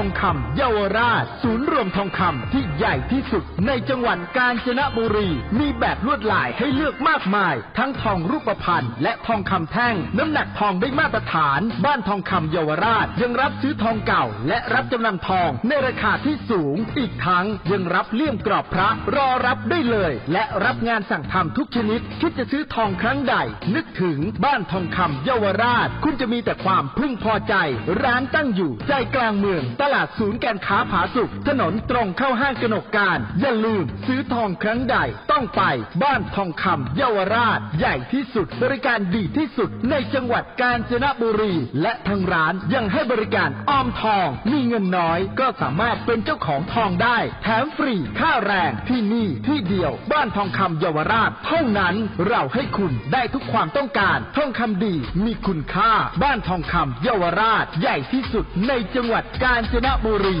ทองคำเยาวราช ศูนย์รวมทองคำ ที่ใหญ่ที่สุดในจังหวัดกาญจนบุรี มีแบบลวดลายให้เลือกมากมาย ทั้งทองรูปพรรณและทองคำแท่ง น้ำหนักทองได้มาตรฐาน บ้านทองคำเยาวราช ยังรับซื้อทองเก่า และรับจำนำทองในราคาที่สูง อีกทั้งยังรับเลี่ยมกรอบพระรอรับได้เลย และรับงานสั่งทำทุกชนิด คิดจะซื้อทองครั้งใด นึกถึงบ้านทองคำเยาวราช คุณจะมีแต่ความพึงพอใจ ร้านตั้งอยู่ใจกลางเมือง ตลาดศูนย์การค้าผาสุกถนนตรงเข้าห้างกนกการ อย่าลืมซื้อทองครั้งใด ต้องไปบ้านทองคำเยาวราช ใหญ่ที่สุดบริการดีที่สุดในจังหวัดกาญจนบุรี และทางร้านยังให้บริการออมทอง มีเงินน้อยก็สามารถเป็นเจ้าของทองได้ แถมฟรีค่าแรงที่นี่ที่เดียว บ้านทองคำเยาวราช เท่านั้นเราให้คุณได้ทุกความต้องการทองคำดีมีคุณค่า บ้านทองคำเยาวราช ใหญ่ที่สุดในจังหวัดกาญจนบุรี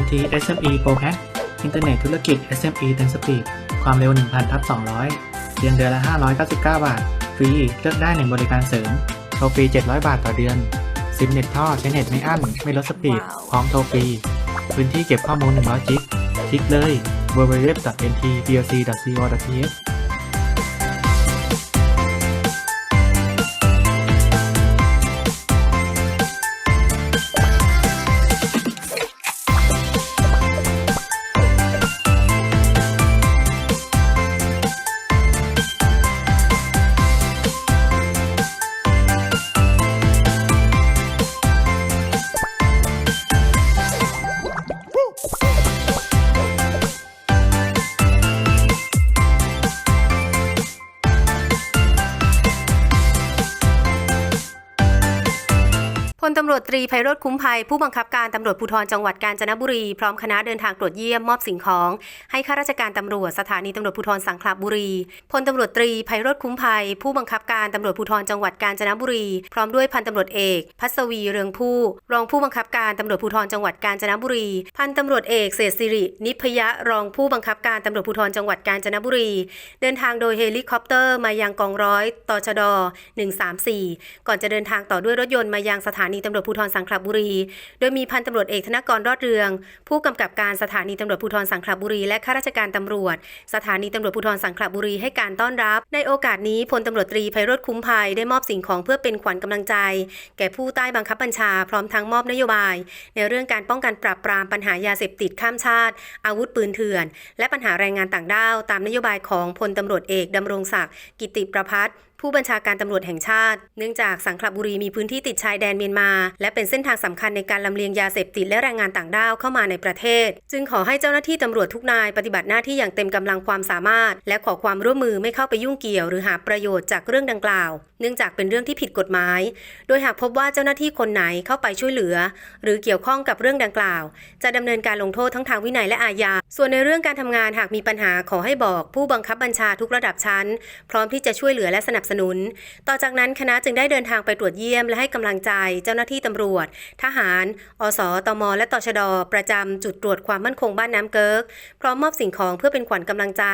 NT SME Pro Hack อินเทอร์เน็ตธุรกิจ SME เต็มสปีด ความเร็ว 1,000ทับ200เพียงเดือนละ 599 บาท ฟรี เลือกได้ในบริการเสริม โทรฟรี 700 บาทต่อเดือน ซิมเน็ตท่อใช้เน็ตไม่อั้นไม่ลดสปีด พร้อมโทรฟรี พื้นที่เก็บข้อมูล 100 จิก คลิกเลย www.ntplc.co.th ตรีไพโรธคุ้มภัย ผู้บังคับการตำรวจภูธรจังหวัดกาญจนบุรี พร้อมคณะเดินทางตรวจเยี่ยมมอบสิ่งของ ให้ข้าราชการตำรวจสถานีตำรวจภูธรสังขละบุรีพลตำรวจตรีไพโรธคุ้มภัย ผู้บังคับการตำรวจภูธรจังหวัดกาญจนบุรี พร้อมด้วยพันตำรวจเอก พัศวีเรืองผู้ รองผู้บังคับการตำรวจภูธรจังหวัดกาญจนบุรี พันตำรวจเอกเศษฐศิริ นิพยะรองผู้บังคับการตำรวจภูธรจังหวัดกาญจนบุรี เดินทางโดยเฮลิคอปเตอร์มายังกองร้อยตชด 134 ก่อนจะเดินทางต่อด้วยรถยนต์มายังสถานีตำรวจภูธรสังขละบุรี โดยมีพันตำรวจเอกธนกรรอดเรือง ผู้กำกับการสถานีตำรวจภูธรสังขละบุรี และข้าราชการตำรวจ สถานีตำรวจภูธรสังขละบุรีให้การต้อนรับ ในโอกาสนี้พลตำรวจตรีไพโรธคุ้มภัยได้มอบสิ่งของเพื่อเป็นขวัญกำลังใจ แก่ผู้ใต้บังคับบัญชาพร้อมทั้งมอบนโยบาย ในเรื่องการป้องกันปราบปรามปัญหายาเสพติดข้ามชาติ อาวุธปืนเถื่อน และปัญหาแรงงานต่างด้าวตามนโยบายของพลตำรวจเอกดำรงศักดิ์กิติประพัฒน์ผู้บัญชาการตำรวจแห่งชาติ เนื่องจากสังขละบุรีมีพื้นที่ติดชายแดนเมียนมา และเป็นเส้นทางสำคัญในการลำเลียงยาเสพติดและแรงงานต่างด้าวเข้ามาในประเทศ จึงขอให้เจ้าหน้าที่ตำรวจทุกนายปฏิบัติหน้าที่อย่างเต็มกำลังความสามารถ และขอความร่วมมือไม่เข้าไปยุ่งเกี่ยว หรือหาประโยชน์จากเรื่องดังกล่าว เนื่องจากเป็นเรื่องที่ผิดกฎหมาย โดยหากพบว่าเจ้าหน้าที่คนไหนเข้าไปช่วยเหลือ หรือเกี่ยวข้องกับเรื่องดังกล่าว จะดำเนินการลงโทษทั้งทางวินัยและอาญา ส่วนในเรื่องการทำงานหากมีปัญหาขอให้บอก ผู้บังคับบัญชาทุกระดับชั้น พร้อมที่จะช่วยเหลือและสนับสนุน ต่อจากนั้นคณะจึงได้เดินทางไปตรวจเยี่ยมและให้กำลังใจเจ้าหน้าที่ตำรวจ ทหาร อสตม และตชด ประจำจุดตรวจความมั่นคงบ้านน้ำเกิกพร้อมมอบสิ่งของเพื่อเป็นขวัญกำลังใจ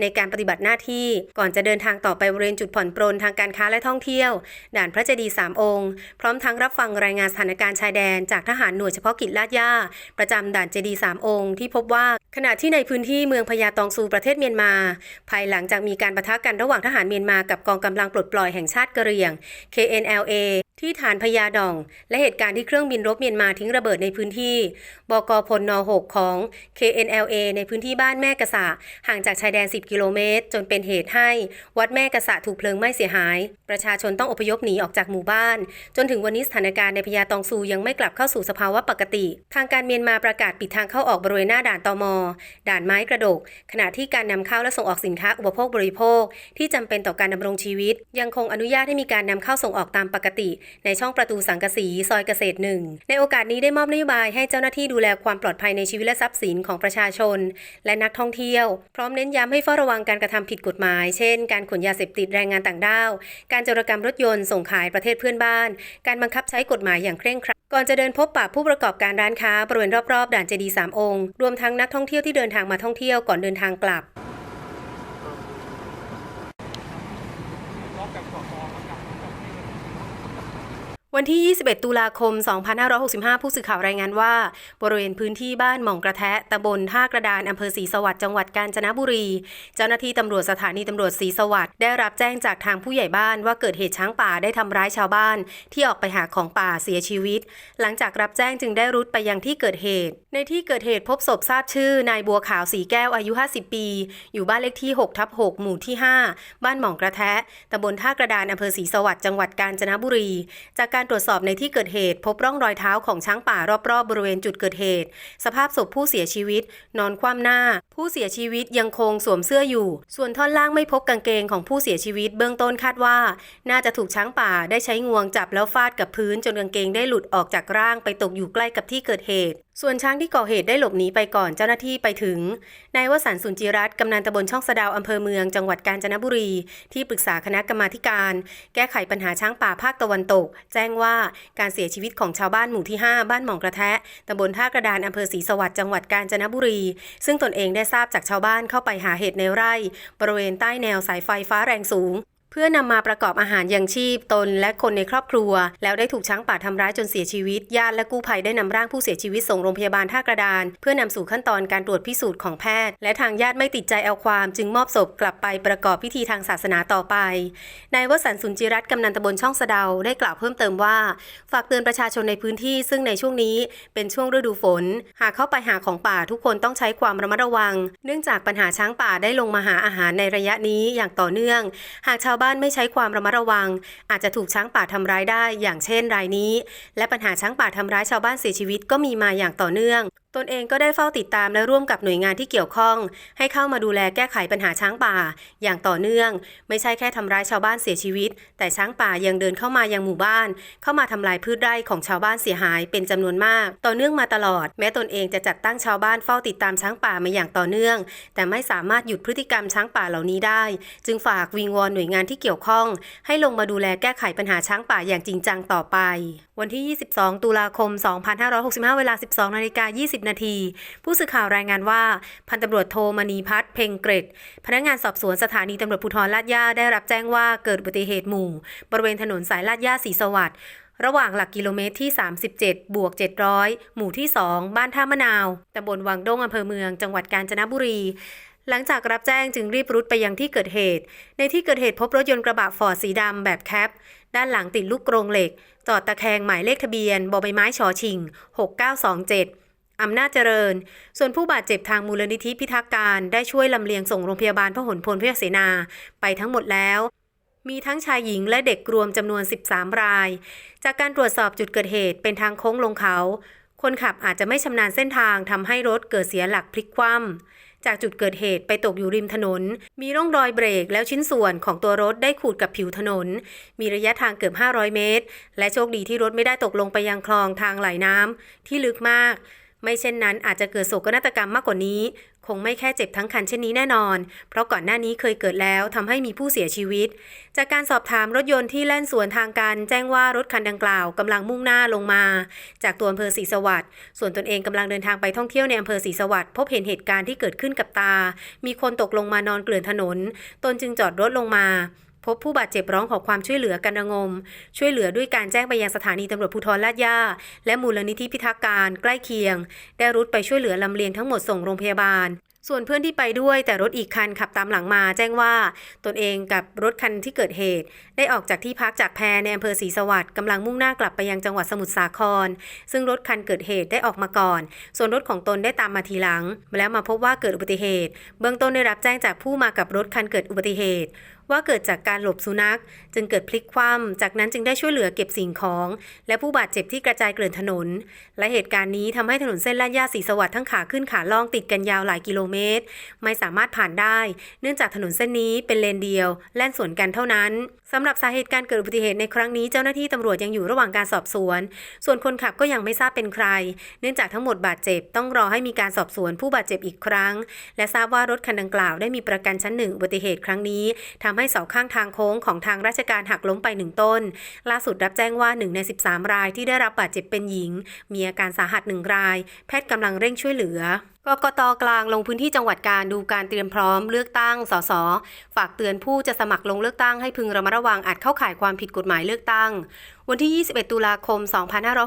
ในการปฏิบัติหน้าที่ ก่อนจะเดินทางต่อไปบริเวณจุดผ่อนปรนทางการค้าและท่องเที่ยว ด่านพระเจดีย์สามองค์ พร้อมทั้งรับฟังรายงานสถานการณ์ชายแดน จากทหารหน่วยเฉพาะกิจลาดย่าประจำด่านเจดีย์สามองค์ ที่พบว่าขณะที่ในพื้นที่เมืองพญาตองซูประเทศเมียนมา ภายหลังจากมีการปะทะกันระหว่างทหารเมียนมากับกองกำำลังปลดปล่อยแห่งชาติกะเหรี่ยง KNLA ที่ฐานพญาดอง และเหตุการณ์ที่เครื่องบินรบเมียนมาทิ้งระเบิดในพื้นที่ บกพลน6ของ KNLA ในพื้นที่บ้านแม่กะสะห่างจากชายแดน 10 กิโลเมตร จนเป็นเหตุให้ วัดแม่กะสะถูกเพลิงไหม้เสียหาย ประชาชนต้องอพยพหนีออกจากหมู่บ้าน จนถึงวันนี้สถานการณ์ในพญาตองซูยังไม่กลับเข้าสู่สภาวะปกติ ทางการเมียนมาประกาศปิดทางเข้าออกบริเวณหน้าด่านตม ด่านไม้กระดก ขณะที่การนำเข้าและส่งออกสินค้าอุปโภคบริโภค ที่จำเป็นต่อการดำรงชีวิต ยังคงอนุญาตให้มีการนำเข้าส่งออกตามปกติในช่องประตูสังกะสีซอยเกษตรหนึ่งในโอกาสนี้ได้มอบนโยบายให้เจ้าหน้าที่ดูแลความปลอดภัยในชีวิตและทรัพย์สินของประชาชน และนักท่องเที่ยว พร้อมเน้นย้ำให้เฝ้าระวังการกระทำผิดกฎหมาย เช่น การขนยาเสพติดแรงงานต่างด้าว การจรกรรมรถยนต์ส่งขายประเทศเพื่อนบ้าน การบังคับใช้กฎหมายอย่างเคร่งครัดก่อนจะเดินพบปะผู้ประกอบการร้านค้าบริเวณรอบๆ ด่านเจดีย์สามองค์ รวมทั้งนักท่องเที่ยวที่เดินทางมาท่องเที่ยวก่อนเดินทางกลับ วันที่ 21 ตุลาคม 2565 ผู้สื่อข่าวรายงานว่า บริเวณพื้นที่บ้านหม่องกระแทะตำบลท่ากระดานอำเภอศรีสวัสดิ์จังหวัดกาญจนบุรี เจ้าหน้าที่ตำรวจสถานีตำรวจศรีสวัสดิ์ได้รับแจ้งจากทางผู้ใหญ่บ้านว่าเกิดเหตุช้างป่าได้ทำร้ายชาวบ้าน ที่ออกไปหาของป่าเสียชีวิต หลังจากรับแจ้งจึงได้รุดไปยังที่เกิดเหตุ ในที่เกิดเหตุพบศพทราบชื่อนายบัวขาวสีแก้วอายุ 50 ปี อยู่บ้านเลขที่6ทับ6หมู่ที่ 5 บ้านหม่องกระแทะตำบลท่ากระดานอำเภอศรีสวัสดิ์จังหวัดกาญจนบุรี จากการตรวจสอบในที่เกิดเหตุ พบร่องรอยเท้าของช้างป่ารอบๆบริเวณจุดเกิดเหตุ สภาพศพผู้เสียชีวิต นอนคว่ำหน้า ผู้เสียชีวิตยังคงสวมเสื้ออยู่ ส่วนท่อนล่างไม่พบกางเกงของผู้เสียชีวิต เบื้องต้นคาดว่า น่าจะถูกช้างป่าได้ใช้งวงจับแล้วฟาดกับพื้นจนกางเกงได้หลุดออกจากร่างไปตกอยู่ใกล้กับที่เกิดเหตุ ส่วนช้างที่ก่อเหตุได้หลบหนีไปก่อนเจ้าหน้าที่ไปถึง นายวสันต์สุนจิรัตน์กำนันตำบลช่องสะดาวอำเภอเมืองจังหวัดกาญจนบุรี ที่ปรึกษาคณะกรรมาการ แก้ไขปัญหาช้างป่าภาคตะวันตก แจ้งว่าการเสียชีวิตของชาวบ้านหมู่ที่ 5 บ้านหม่องกระแทะตำบลท่ากระดานอำเภอศรีสวัสดิ์จังหวัดกาญจนบุรี ซึ่งตนเองได้ทราบจากชาวบ้านเข้าไปหาเห็ดในไร่ บริเวณใต้แนวสายไฟฟ้าแรงสูง พื่อนำมาประกอบอาหารยังชีพตนและคนในครอบครัว แล้วได้ถูกช้างป่าทำร้ายจนเสียชีวิต ญาติและกู้ภัยได้นำร่างผู้เสียชีวิตส่งโรงพยาบาลท่ากระดาน เพื่อนำสู่ขั้นตอนการตรวจพิสูจน์ของแพทย์ และทางญาติไม่ติดใจเอาความ จึงมอบศพกลับไปประกอบพิธีทางศาสนาต่อไปนายวสันต์สุนจิรัตน์กำนันตำบลช่องสะเดาได้กล่าวเพิ่มเติมว่า ฝากเตือนประชาชนในพื้นที่ซึ่งในช่วงนี้เป็นช่วงฤดูฝน หากเข้าไปหาของป่าทุกคนต้องใช้ความระมัดระวัง เนื่องจากปัญหาช้างป่าได้ลงมาหาอาหารในระยะนี้อย่างต่อเนื่อง หากชาวบ้านานไม่ใช้ความระมัดระวัง อาจจะถูกช้างป่าทำร้ายได้ อย่างเช่นรายนี้ และปัญหาช้างป่าทำร้ายชาวบ้านเสียชีวิตก็มีมาอย่างต่อเนื่อง ตนเองก็ได้เฝ้าติดตามและร่วมกับหน่วยงานที่เกี่ยวข้อง ให้เข้ามาดูแลแก้ไขปัญหาช้างป่า อย่างต่อเนื่อง ไม่ใช่แค่ทำร้ายชาวบ้านเสียชีวิต แต่ช้างป่ายังเดินเข้ามายังหมู่บ้าน เข้ามาทำลายพืชไร่ของชาวบ้านเสียหายเป็นจำนวนมาก ต่อเนื่องมาตลอด แม้ตนเองจะจัดตั้งชาวบ้านเฝ้าติดตามช้างป่ามาอย่างต่อเนื่อง แต่ไม่สามารถหยุดพฤติกรรมช้างป่าเหล่านี้ได้ จึงฝากวิงวอนหน่วยงานที่เกี่ยวข้อง ให้ลงมาดูแลแก้ไขปัญหาช้างป่าอย่างจริงจังต่อไป วันที่ 22 ตุลาคม 2565 เวลา 12นาฬิกา20นาที ผู้สื่อข่าวรายงานว่า พันตำรวจโทมณีพัฒน์เพ่งเกรดพนักงานสอบสวนสถานีตำรวจภูธรลาดย่าได้รับแจ้งว่าเกิดอุบัติเหตุหมู่ บริเวณถนนสายลาดย่าศรีสวัสดิ์ระหว่างหลักกิโลเมตรที่ 37 บวก 700 หมู่ที่ 2 บ้านท่ามะนาว ตำบลวังด้งอำเภอเมือง จังหวัดกาญจนบุรี หลังจากรับแจ้งจึงรีบรุดไปยังที่เกิดเหตุ ในที่เกิดเหตุพบรถยนต์กระบะฟอร์ดสีดำแบบแคป ด้านหลังติดลูกกรงเหล็ก จอดตะแคงหมายเลขทะเบียนบอใบไม้ชอชิง 6927 อำนาจเจริญ ส่วนผู้บาดเจ็บทางมูลนิธิพิทักษ์การได้ช่วยลำเลียงส่งโรงพยาบาลพหลพลพยาเสนาไปทั้งหมดแล้วมีทั้งชายหญิงและเด็กรวมจำนวน 13 ราย จากการตรวจสอบจุดเกิดเหตุเป็นทางโค้งลงเขา คนขับอาจจะไม่ชำนาญเส้นทางทำให้รถเกิดเสียหลักพลิกคว่ำ จากจุดเกิดเหตุไปตกอยู่ริมถนน มีร่องรอยเบรกแล้วชิ้นส่วนของตัวรถได้ขูดกับผิวถนน มีระยะทางเกือบ 500 เมตร และโชคดีที่รถไม่ได้ตกลงไปยังคลองทางไหลน้ำที่ลึกมาก ไม่เช่นนั้นอาจจะเกิดโศกนาฏกรรมมากกว่านี้ คงไม่แค่เจ็บทั้งคันเช่นนี้แน่นอน เพราะก่อนหน้านี้เคยเกิดแล้วทำให้มีผู้เสียชีวิต จากการสอบถามรถยนต์ที่แล่นสวนทางกันแจ้งว่ารถคันดังกล่าวกำลังมุ่งหน้าลงมา จากตัวอำเภอศรีสวัสดิ์ส่วนตนเองกำลังเดินทางไปท่องเที่ยวในอำเภอศรีสวัสดิ์พบเห็นเหตุการณ์ที่เกิดขึ้นกับตา มีคนตกลงมานอนเกลื่อนถนน ตนจึงจอดรถลงมา พบผู้บาดเจ็บร้องขอความช่วยเหลือกันระงม ช่วยเหลือด้วยการแจ้งไปยังสถานีตำรวจภูธรลาดย่า และมูลนิธิพิทักษ์การใกล้เคียง ได้รุดไปช่วยเหลือลำเลียงทั้งหมดส่งโรงพยาบาล ส่วนเพื่อนที่ไปด้วยแต่รถอีกคันขับตามหลังมา แจ้งว่าตนเองกับรถคันที่เกิดเหตุ ได้ออกจากที่พักจากแพรในอำเภอศรีสวัสดิ์กำลังมุ่งหน้ากลับไปยังจังหวัดสมุทรสาคร ซึ่งรถคันเกิดเหตุได้ออกมาก่อน ส่วนรถของตนได้ตามมาทีหลัง แล้วมาพบว่าเกิดอุบัติเหตุ เบื้องต้นได้รับแจ้งจากผู้มากับรถคันเกิดอุบัติเหตุว่าเกิดจากการหลบสุนัข จึงเกิดพลิกคว่ำจากนั้นจึงได้ช่วยเหลือเก็บสิ่งของ และผู้บาดเจ็บที่กระจายเกลื่อนถนน และเหตุการณ์นี้ทำให้ถนนเส้นลาดย่าศรีสวัสดิ์ทั้งขาขึ้นขาล่องติดกันยาวหลายกิโลเมตร ไม่สามารถผ่านได้ เนื่องจากถนนเส้นนี้เป็นเลนเดียว แล่นสวนกันเท่านั้นสำหรับสาเหตุการเกิดอุบัติเหตุในครั้งนี้เจ้าหน้าที่ตำรวจยังอยู่ระหว่างการสอบสวน ส่วนคนขับก็ยังไม่ทราบเป็นใคร เนื่องจากทั้งหมดบาดเจ็บต้องรอให้มีการสอบสวนผู้บาดเจ็บอีกครั้ง และทราบว่ารถคันดังกล่าวได้มีประกันชั้นหนึ่งอุบัติเหตุครั้งนี้ทำให้เสาข้างทางโค้งของทางราชการหักล้มไปหนึ่งต้น ล่าสุดรับแจ้งว่าหนึ่งใน 13 รายที่ได้รับบาดเจ็บเป็นหญิง มีอาการสาหัสหนึ่งราย แพทย์กำลังเร่งช่วยเหลือกกตกลางลงพื้นที่จังหวัดการดูการเตรียมพร้อมเลือกตั้งสสฝากเตือนผู้จะสมัครลงเลือกตั้งให้พึงระมัดระวังอาจเข้าข่ายความผิดกฎหมายเลือกตั้ง วันที่ 21 ตุลาคม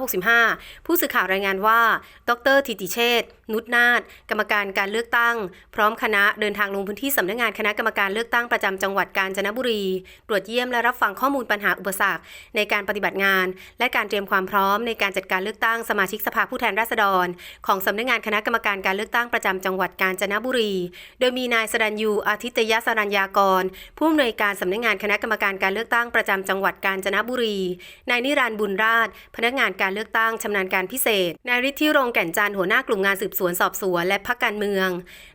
2565 ผู้สื่อข่าวรายงานว่า ดรธิติเชษฐ์นุชนาฏกรรมการการเลือกตั้ง พร้อมคณะเดินทางลงพื้นที่สำนักงานคณะกรรมการเลือกตั้งประจำจังหวัดกาญจนบุรี ตรวจเยี่ยมและรับฟังข้อมูลปัญหาอุปสรรคในการปฏิบัติงาน และการเตรียมความพร้อมในการจัดการเลือกตั้งสมาชิกสภาผู้แทนราษฎร ของสำนักงานคณะกรรมการการเลือกตั้งประจำจังหวัดกาญจนบุรี โดยมีนายสรัญยูอาทิตยสรัญญากร ผู้อำนวยการสำนักงานคณะกรรมการการเลือกตั้งประจำจังหวัดกาญจนบุรีนายนิรันดร์บุญราช พนักงานการเลือกตั้งชำนาญการพิเศษ นายฤทธิรงแก่นจันทร์หัวหน้ากลุ่มงานสืบสวนสอบสวนและพักการเมือง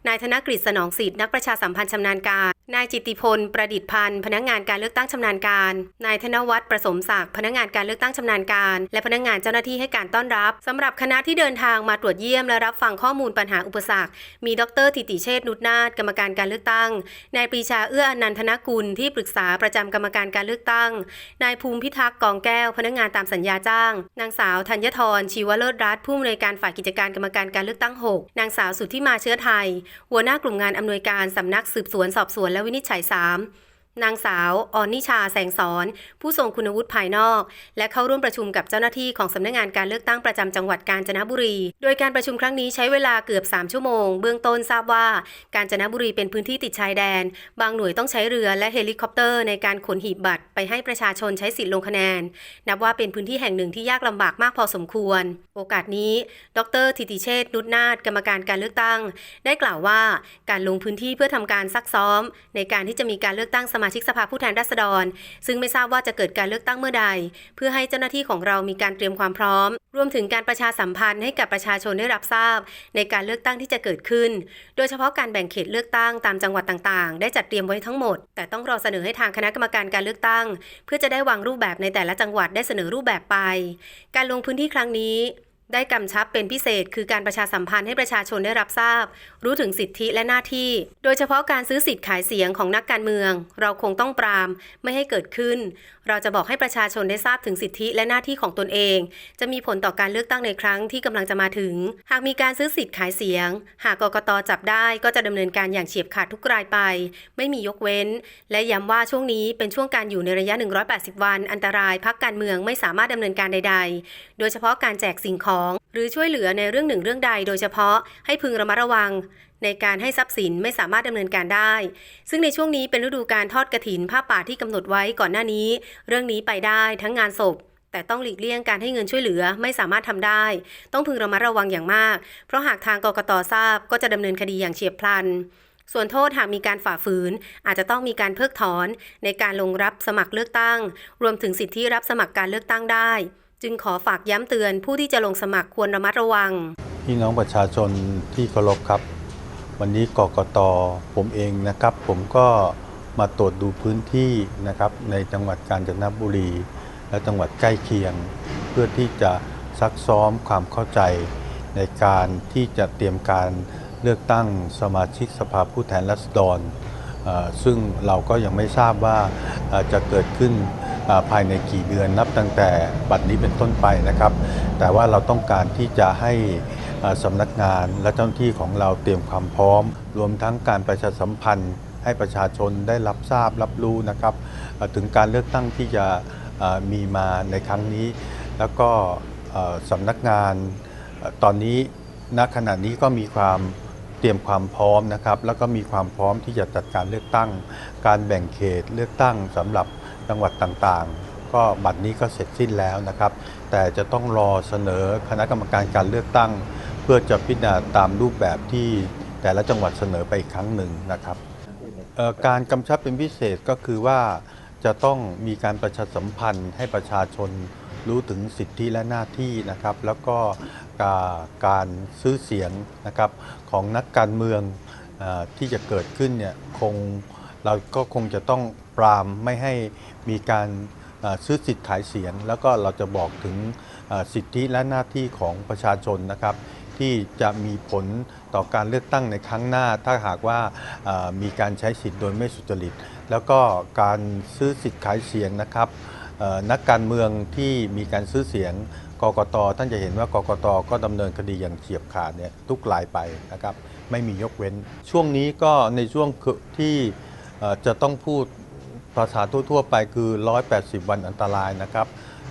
นายธนกฤษสนองสิทธิ์นักประชาสัมพันธ์ชำนาญการ นายจิติพล ประดิษฐ์พันธ์ พนักงานการเลือกตั้งชำนาญการ นายธนวัฒน์ประสมศักดิ์ พนักงานการเลือกตั้งชำนาญการ และพนักงานเจ้าหน้าที่ให้การต้อนรับสำหรับคณะที่เดินทางมาตรวจเยี่ยมและรับฟังข้อมูลปัญหาอุปสรรค มีดรธิติเชษฐ์นุชนาถกรรมการการเลือกตั้ง นายปรีชาเอื้ออนันทนกุลที่ปรึกษาประจำกรรมการการเลือกตั้ง นายภูมิพิทักษ์กองแก้ว พนักงานตามสัญญาจ้าง นางสาวธัญทรชีวเลิศรัตน์ผู้อำนวยการฝ่ายกิจการกรรมการการเลือกตั้ง 6 นางสาวสุทธิมาเชื้อไทย หัวหน้ากลุ่มงานอำนวยการสำนักสืบสวนสอบสวนและวินิจฉัย 3 นางสาวออนนิชาแสงสอน ผู้ทรงคุณวุฒิภายนอก และเข้าร่วมประชุมกับเจ้าหน้าที่ของสำนักงานการเลือกตั้งประจำจังหวัดกาญจนบุรี โดยการประชุมครั้งนี้ใช้เวลาเกือบ 3 ชั่วโมง เบื้องต้นทราบว่า กาญจนบุรีเป็นพื้นที่ติดชายแดน บางหน่วยต้องใช้เรือและเฮลิคอปเตอร์ในการขนหีบบัตรไปให้ประชาชนใช้สิทธิ์ลงคะแนน นับว่าเป็นพื้นที่แห่งหนึ่งที่ยากลำบากมากพอสมควร โอกาสนี้ ดรธิติเชษนุชนาถกรรมการการเลือกตั้ง ได้กล่าวว่า การลงพื้นที่เพื่อทำการซักซ้อม ในการที่จะมีการเลือกตั้งสมมาชิกสภาผู้แทนราษฎร ซึ่งไม่ทราบว่าจะเกิดการเลือกตั้งเมื่อใด เพื่อให้เจ้าหน้าที่ของเรามีการเตรียมความพร้อม รวมถึงการประชาสัมพันธ์ให้กับประชาชนได้รับทราบ ในการเลือกตั้งที่จะเกิดขึ้น โดยเฉพาะการแบ่งเขตเลือกตั้งตามจังหวัดต่างๆ ได้จัดเตรียมไว้ทั้งหมด แต่ต้องรอเสนอให้ทางคณะกรรมการการเลือกตั้ง เพื่อจะได้วางรูปแบบในแต่ละจังหวัดได้เสนอรูปแบบไป การลงพื้นที่ครั้งนี้ ได้กำชับเป็นพิเศษ คือการประชาสัมพันธ์ให้ประชาชนได้รับทราบ รู้ถึงสิทธิและหน้าที่ โดยเฉพาะการซื้อสิทธิ์ขายเสียงของนักการเมือง เราคงต้องปราม ไม่ให้เกิดขึ้น เราจะบอกให้ประชาชนได้ทราบถึงสิทธิและหน้าที่ของตนเอง จะมีผลต่อการเลือกตั้งในครั้งที่กำลังจะมาถึง หากมีการซื้อสิทธิ์ขายเสียง หากกกตจับได้ก็จะดำเนินการอย่างเฉียบขาดทุกรายไป ไม่มียกเว้น และย้ำว่าช่วงนี้เป็นช่วงการอยู่ในระยะ 180 วัน อันตรายพักการเมืองไม่สามารถดำเนินการใด ๆ โดยเฉพาะการแจกสิ่งของ หรือช่วยเหลือในเรื่องหนึ่งเรื่องใด โดยเฉพาะให้พึงระมัดระวัง ในการให้ทรัพย์สินไม่สามารถดำเนินการได้ ซึ่งในช่วงนี้เป็นฤดูการทอดกระถินผ้าป่าที่กำหนดไว้ก่อนหน้านี้ เรื่องนี้ไปได้ทั้งงานศพแต่ต้องหลีกเลี่ยงการให้เงินช่วยเหลือไม่สามารถทำได้ ต้องพึงระมัดระวังอย่างมาก เพราะหากทางกกตทราบก็จะดำเนินคดีอย่างเฉียบพลัน ส่วนโทษหากมีการฝ่าฝืน อาจจะต้องมีการเพิกถอน ในการลงรับสมัครเลือกตั้ง รวมถึงสิทธิรับสมัครการเลือกตั้งได้ จึงขอฝากย้ำเตือนผู้ที่จะลงสมัครควรระมัดระวัง พี่น้องประชาชนที่เคารพครับ วันนี้กกตผมเองนะครับ ผมก็มาตรวจดูพื้นที่นะครับในจังหวัดกาญจนบุรี และจังหวัดใกล้เคียง เพื่อที่จะซักซ้อมความเข้าใจ ในการที่จะเตรียมการเลือกตั้งสมาชิกสภาผู้แทนราษฎร ซึ่งเราก็ยังไม่ทราบว่าจะเกิดขึ้นภายในกี่เดือนนับตั้งแต่บัดนี้เป็นต้นไปนะครับ แต่ว่าเราต้องการที่จะให้ สำนักงานและเจ้าหน้าที่ของเราเตรียมความพร้อม รวมทั้งการประชาสัมพันธ์ ให้ประชาชนได้รับทราบรับรู้นะครับถึงการเลือกตั้งที่จะมีมาในครั้งนี้ แล้วก็สำนักงานตอนนี้ณขณะนี้ก็มีความเตรียมความพร้อมนะครับ แล้วก็มีความพร้อมที่จะจัดการเลือกตั้ง การแบ่งเขตเลือกตั้งสำหรับจังหวัดต่างๆ ก็บัดนี้ก็เสร็จสิ้นแล้วนะครับ แต่จะต้องรอเสนอคณะกรรมการการเลือกตั้ง เพื่อจะพิจารณาตามรูปแบบที่แต่ละจังหวัดเสนอไปอีกครั้งหนึ่งนะครับการกำชับเป็นพิเศษก็คือว่าจะต้องมีการประชาสัมพันธ์ให้ประชาชนรู้ถึงสิทธิและหน้าที่นะครับ แล้วก็การการซื้อเสียงนะครับของนักการเมืองอที่จะเกิดขึ้นเนี่ยคงเราก็คงจะต้องปรามไม่ให้มีการซื้อสิทธิ์ขายเสียง แล้วก็เราจะบอกถึงสิทธิและหน้าที่ของประชาชนนะครับ ที่จะมีผลต่อการเลือกตั้งในครั้งหน้า ถ้าหากว่ามีการใช้สิทธิ์โดยไม่สุจริต แล้วก็การซื้อสิทธิ์ขายเสียงนะครับนักการเมืองที่มีการซื้อเสียงกกตท่านจะเห็นว่ากกตก็ดำเนินคดีอย่างเฉียบขาดเนี่ยทุกรายไปนะครับไม่มียกเว้น ช่วงนี้ก็ในช่วงที่จะต้องพูดภาษาทั่วๆไปคือ 180 วันอันตรายนะครับ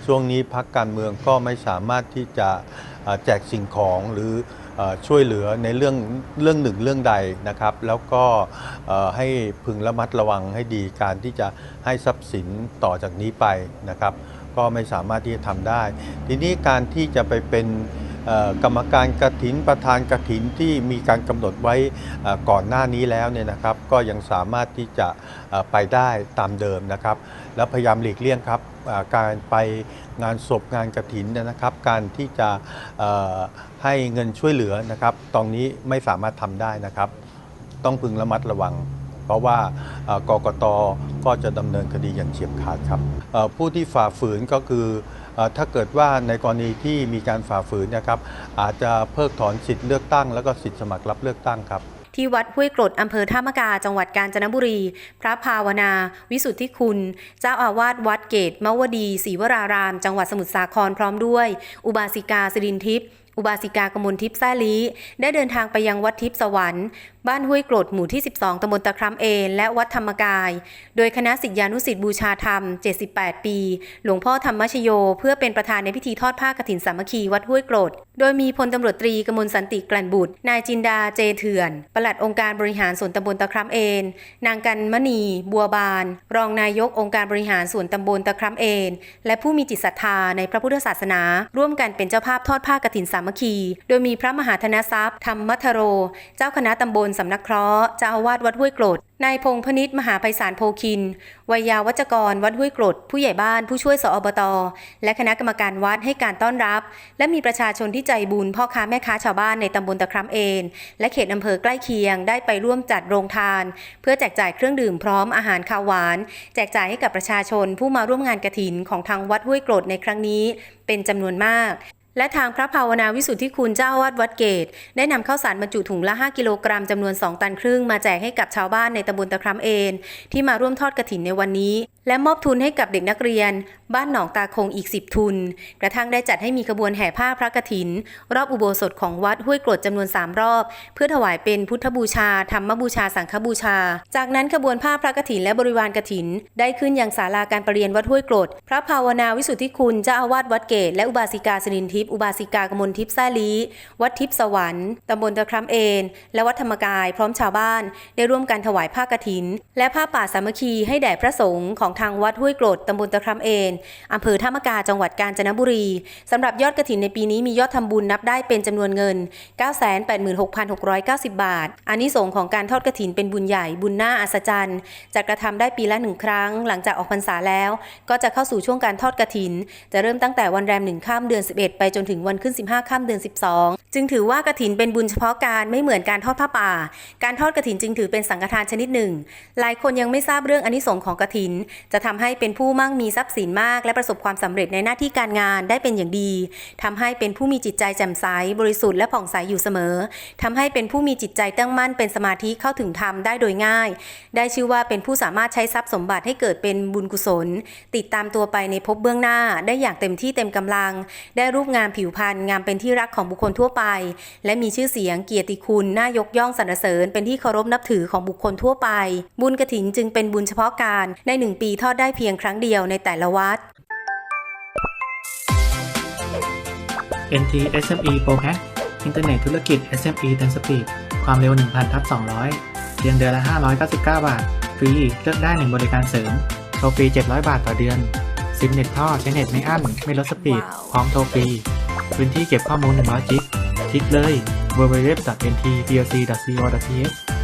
ช่วงนี้พักการเมืองก็ไม่สามารถที่จะแจกสิ่งของหรืออช่วยเหลือในเรื่องเรื่องหนึ่งเรื่องใดนะครับ แล้วก็ให้พึงระมัดระวังให้ดีการที่จะให้ทรัพย์สินต่อจากนี้ไปนะครับ ก็ไม่สามารถที่จะทำได้ ทีนี้การที่จะไปเป็น กรรมการกระถินประธานกระถินที่มีการกำหนดไว้ก่อนหน้านี้แล้วเนี่ยนะครับก็ยังสามารถที่จะไปได้ตามเดิมนะครับ แล้วพยายามหลีกเลี่ยงครับการไปงานศพงานกระถินนะครับ การที่จะให้เงินช่วยเหลือนะครับตรงนี้ไม่สามารถทำได้นะครับ ต้องพึงระมัดระวังเพราะว่ากกตก็จะดำเนินคดีอย่างเฉียบขาดครับผู้ที่ฝ่าฝืนก็คือ ถ้าเกิดว่าในกรณีที่มีการฝ่าฝืนนะครับอาจจะเพิกถอนสิทธิ์เลือกตั้ง แล้วก็สิทธิ์สมัครรับเลือกตั้งครับที่วัดห้วยกรดอำเภอท่ามะกา จังหวัดกาญจนบุรี พระภาวนา วิสุทธิคุณ เจ้าอาวาสวัดเกตมวดีศรีวราราม จังหวัดสมุทรสาครพร้อมด้วย อุบาสิกาสิรินทิพย์ อุบาสิกากมลทิพย์แซ่ลีได้เดินทางไปยังวัดทิพย์สวรรค์ บ้านห้วยโกรดหมู่ที่ 12ตำบลตะคร้ำเอนและวัดธรรมกาย โดยคณะศิษยานุสิ์บูชาธรรม 78 ปี หลวงพ่อธรรมชโย เพื่อเป็นประธานในพิธีทอดผ้ากฐินสามัคคีวัดห้วยโกรดโดยมีพลตำรวจตรีกมลสันติกลั่นบุตร นายจินดาเจเถื่อน ปลัดองค์การบริหารส่วนตำบลตะคร้ำเอน นางกันมณี บัวบาน รองนายกองค์การบริหารส่วนตำบลตะคร้ำเอน และผู้มีจิตศรัทธาในพระพุทธศาสนา ร่วมกันเป็นเจ้าภาพทอดผ้ากฐินสามัคคี โดยมีพระมหาธนทรัพย์ ธรรมมัทโร เจ้าคณะตำบลสำนักเคราะห์ เจ้าอาวาสวัดห้วยกรดนายพงพนิษฐ์มหาไพศาลโพคิน วัยยาวัจกร วัดห้วยกรด ผู้ใหญ่บ้าน ผู้ช่วยสอบต และคณะกรรมการวัดให้การต้อนรับ และมีประชาชนที่ใจบุญพ่อค้าแม่ค้าชาวบ้านในตำบลตะคร้ำเอนและเขตอำเภอใกล้เคียง ได้ไปร่วมจัดโรงทาน เพื่อแจกจ่ายเครื่องดื่มพร้อมอาหารคาวหวาน แจกจ่ายให้กับประชาชนผู้มาร่วมงานกระถินของทางวัดห้วยกรดในครั้งนี้ เป็นจำนวนมาก และทางพระภาวนาวิสุทธิคุณเจ้าวาดวัดเกต ได้นำข้าวสารบรรจุถุงละ 5 กิโลกรัมจำนวน 2 ตันครึ่งมาแจกให้กับชาวบ้านในตำบลตะคร้ำเอนที่มาร่วมทอดกระถินในวันนี้ และมอบทุนให้กับเด็กนักเรียน บ้านหนองตาคงอีก 10 ทุน กระทั่งได้จัดให้มีขบวนแห่ผ้าพระกฐิน รอบอุโบสถของวัดห้วยกรดจำนวน 3 รอบ เพื่อถวายเป็นพุทธบูชาธรรมบูชาสังฆบูชา จากนั้นขบวนผ้าพระกฐินและบริวารกฐิน ได้ขึ้นยังศาลาการประเรียนวัดห้วยกรด พระภาวนาวิสุทธิคุณเจ้าอาวาสวัดเกตและอุบาสิกาสิรินทิพย์อุบาสิกากมลทิพย์แซ่ลีวัดทิพย์สวรรค์ตำบลตะคร้ำเอนและวัดธรรมกายพร้อมชาวบ้าน ได้ร่วมกันถวายผ้ากฐิน และผ้าป่าสามัคคีให้แด่พระสงฆ์ของทางวัดห้วยกรดตำบลตะคร้ำเอนอำเภอท่ามกาจังหวัดกาญจนบุรีสำหรับยอดกฐินในปีนี้มียอดทำบุญนับได้เป็นจำนวนเงิน 986,690 บาทอานิสงส์ของการทอดกฐินเป็นบุญใหญ่บุญหน้าอัศจรรย์จัดกระทำได้ปีละหนึ่งครั้ง หลังจากออกพรรษาแล้ว ก็จะเข้าสู่ช่วงการทอดกฐิน จะเริ่มตั้งแต่วันแรมหนึ่งข้ามเดือน 11 ไปจนถึงวันขึ้น 15ค่ำเดือน 12 จึงถือว่ากระถินเป็นบุญเฉพาะการไม่เหมือนการทอดผ้าป่า การทอดกระถินจึงถือเป็นสังฆทานชนิดหนึ่ง หลายคนยังไม่ทราบเรื่องอนิสงส์ของกระถิน จะทำให้เป็นผู้มั่งมีทรัพย์สินมาก และประสบความสำเร็จในหน้าที่การงานได้เป็นอย่างดีทำให้เป็นผู้มีจิตใจแจ่มใสบริสุทธิ์และผ่องใสอยู่เสมอทำให้เป็นผู้มีจิตใจตั้งมั่นเป็นสมาธิเข้าถึงธรรมได้โดยง่าย ได้ชื่อว่าเป็นผู้สามารถใช้ทรัพย์สมบัติให้เกิดเป็นบุญกุศล ติดตามตัวไปในภพเบื้องหน้าได้อย่างเต็มที่เต็มกำลัง ได้รูปงาามผิวพรรณงามเป็นที่รักของบุคคลทั่วไป และมีชื่อเสียงเกียรติคุณน่ายกย่องสรรเสริญ เป็นที่เคารพนับถือของบุคคลทั่วไป บุญกระถินจึงเป็นบุญเฉพาะการในหนึ่งปีทอดได้เพียงครั้งเดียวในแต่ละวัด NT SME Pro Hack อินเทอร์เน็ตธุรกิจ SME เต็มสปีดความเร็ว 1,000ทับ200 เพียงเดือนละ 599 บาท ฟรี เลือกได้ 1 บริการเสริมโทรฟรี 700 บาทต่อเดือน ซิมเน็ตท่อใช้เน็ตไม่อั้น ไม่ลดสปีด พร้อมโทรฟรี พื้นที่เก็บข้อมูล100จิกคลิกเลย www.ntplc.co.th แ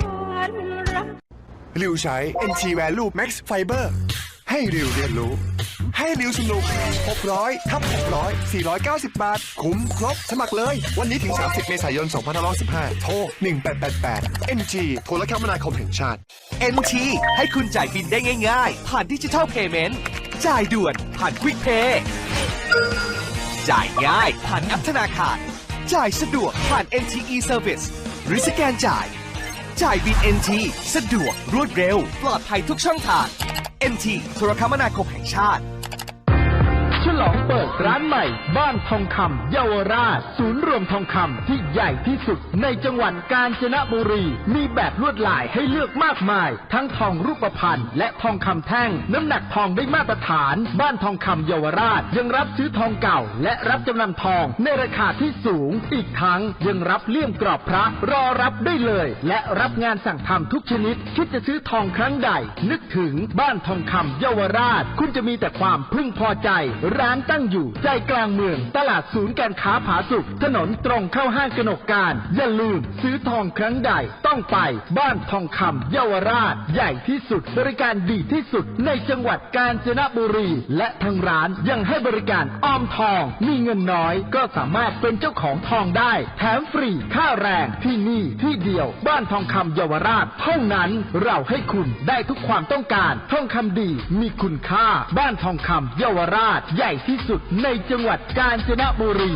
ริวใช้ NT Value Max Fiber ให้ริวเรียนรู้ ให้ริวสนุก 600ทับ600 490 บาท คุ้มครบ สมัครเลย วันนี้ถึง 30 เมษายน 2515 โทร 1888 NG โทรคมนาคมแห่งชาติ NT ให้คุณจ่ายบินได้ง่าย ๆ ผ่านดิจิทัลเพย์เมนต์จ่ายด่วนผ่านควิกเพย์จ่ายง่ายผ่านแอปธนาคาร จ่ายสะดวกผ่าน NTE Service หรือสแกนจ่าย จ่ายบิน NT สะดวกรวดเร็ว ปลอดภัยทุกช่องทาง NT โทรคมนาคมแห่งชาติ ลองเปิดร้านใหม่ บ้านทองคำเยาวราช ศูนย์รวมทองคำที่ใหญ่ที่สุดในจังหวัดกาญจนบุรี มีแบบลวดลายให้เลือกมากมาย ทั้งทองรูปพรรณและทองคำแท่ง น้ำหนักทองได้มาตรฐาน บ้านทองคำเยาวราช ยังรับซื้อทองเก่า และรับจำนำทองในราคาที่สูง อีกทั้งยังรับเลี่ยมกรอบพระรอรับได้เลย และรับงานสั่งทำทุกชนิด คิดจะซื้อทองครั้งใด นึกถึงบ้านทองคำเยาวราช คุณจะมีแต่ความพึงพอใจร้านตั้งอยู่ใจกลางเมือง ตลาดศูนย์การค้าผาสุกถนนตรงเข้าห้างกนกการ อย่าลืมซื้อทองครั้งใดต้องไปบ้านทองคำเยาวราช ใหญ่ที่สุดบริการดีที่สุดในจังหวัดกาญจนบุรี และทางร้านยังให้บริการออมทอง มีเงินน้อยก็สามารถเป็นเจ้าของทองได้ แถมฟรีค่าแรงที่นี่ที่เดียว บ้านทองคำเยาวราชเท่านั้นเราให้คุณได้ทุกความต้องการทองคำดีมีคุณค่า บ้านทองคำเยาวราชใหญ่ที่สุดในจังหวัดกาญจนบุรี